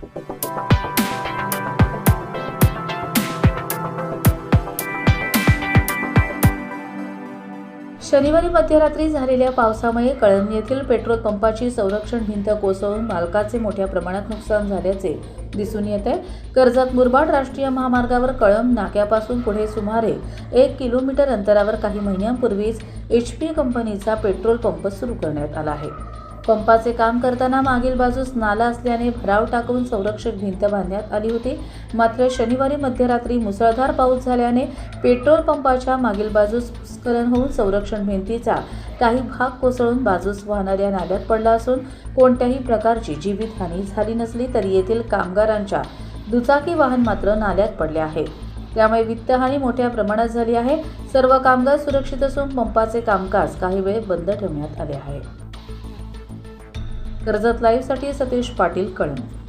शनिवारी मध्यरात्री झालेल्या पावसामुळे कळंब येथील पेट्रोल पंपाची संरक्षण भिंत कोसळून मालकाचे मोठ्या प्रमाणात नुकसान झाल्याचे दिसून येत आहे. कर्जत मुरबाड राष्ट्रीय महामार्गावर कळंब नाक्यापासून पुढे सुमारे एक किलोमीटर अंतरावर काही महिन्यांपूर्वीच एच पी कंपनीचा पेट्रोल पंप सुरू करण्यात आला आहे. पंपाचे काम करताना मागील बाजूस नाला असल्याने भराव टाकून संरक्षक भिंत बांधण्यात आली होती. मात्र शनिवारी मध्यरात्री मुसळधार पाऊस झाल्याने पेट्रोल पंपाच्या मागील बाजूस भूस्खलन होऊन संरक्षण भिंतीचा काही भाग कोसळून बाजूस वाहणाऱ्या नाल्यात पडला असून कोणत्याही प्रकारची जीवितहानी झाली नसली तरी येथील कामगारांच्या दुचाकी वाहन मात्र नाल्यात पडले आहे. त्यामुळे वित्तहानी मोठ्या प्रमाणात झाली आहे. सर्व कामगार सुरक्षित असून पंपाचे कामकाज काही वेळ बंद ठेवण्यात आले आहे. कर्जत लाईव्हसाठी सतीश पाटील कळंब.